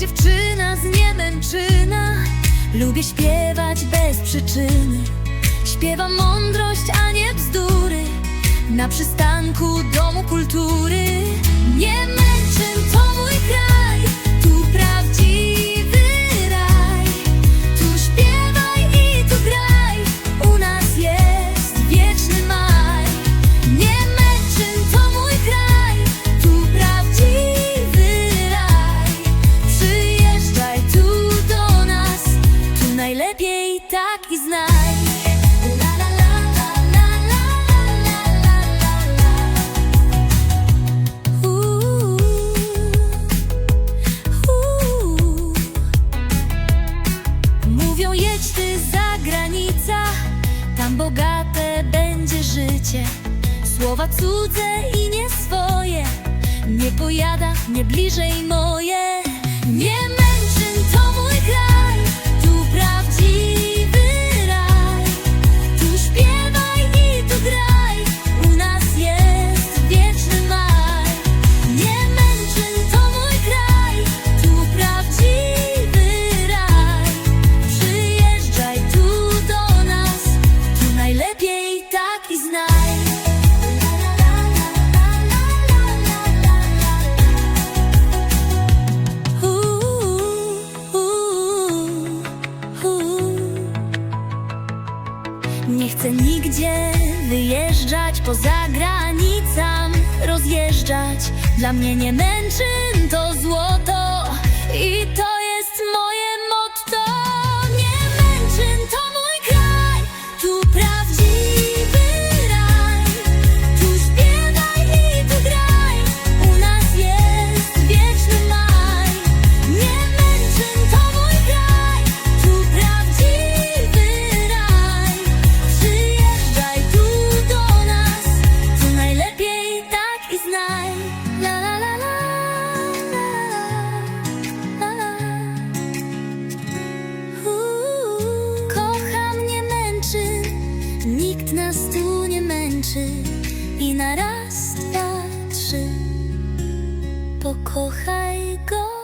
dziewczyna z niemęczyna. Lubię śpiewać bez przyczyny. Śpiewam mądrość, a nie bzdury. Na przystanku Domu Kultury. Nie la, la. Uuu, uuu. Mówią jedź ty za granica Tam bogate będzie życie Słowa cudze i nie swoje Nie pojada, nie bliżej moje Nie męczę, Nie chcę nigdzie wyjeżdżać poza granicam rozjeżdżać. Dla mnie nie męczyn to złoto nas tu nie męczy i na raz, dwa, trzy pokochaj go.